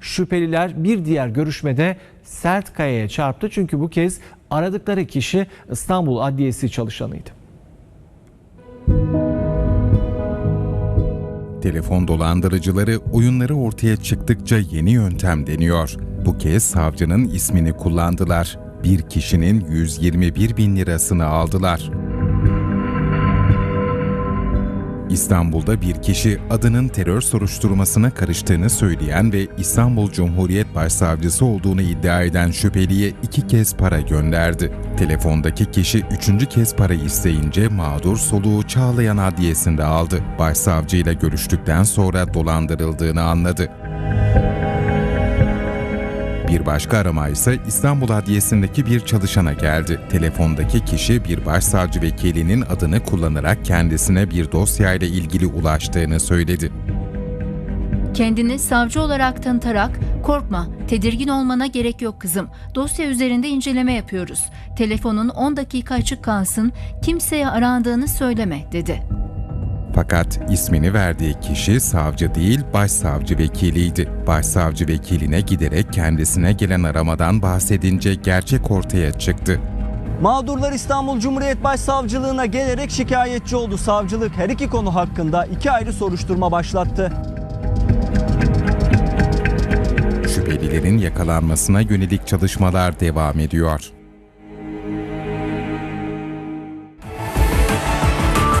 Şüpheliler bir diğer görüşmede sert kayaya çarptı çünkü bu kez aradıkları kişi İstanbul Adliyesi çalışanıydı. Telefon dolandırıcıları oyunları ortaya çıktıkça yeni yöntem deniyor. Bu kez savcının ismini kullandılar. Bir kişinin 121 bin lirasını aldılar. İstanbul'da bir kişi adının terör soruşturmasına karıştığını söyleyen ve İstanbul Cumhuriyet Başsavcısı olduğunu iddia eden şüpheliye iki kez para gönderdi. Telefondaki kişi üçüncü kez para isteyince mağdur soluğu Çağlayan Adliyesi'nde aldı. Başsavcıyla görüştükten sonra dolandırıldığını anladı. Bir başka arama ise İstanbul Adliyesi'ndeki bir çalışana geldi. Telefondaki kişi bir başsavcı vekilinin adını kullanarak kendisine bir dosyayla ilgili ulaştığını söyledi. Kendini savcı olarak tanıtarak korkma, tedirgin olmana gerek yok kızım. Dosya üzerinde inceleme yapıyoruz. Telefonun 10 dakika açık kalsın, kimseye arandığını söyleme dedi. Fakat ismini verdiği kişi savcı değil, başsavcı vekiliydi. Başsavcı vekiline giderek kendisine gelen aramadan bahsedince gerçek ortaya çıktı. Mağdurlar İstanbul Cumhuriyet Başsavcılığına gelerek şikayetçi oldu. Savcılık her iki konu hakkında iki ayrı soruşturma başlattı. Şüphelilerin yakalanmasına yönelik çalışmalar devam ediyor.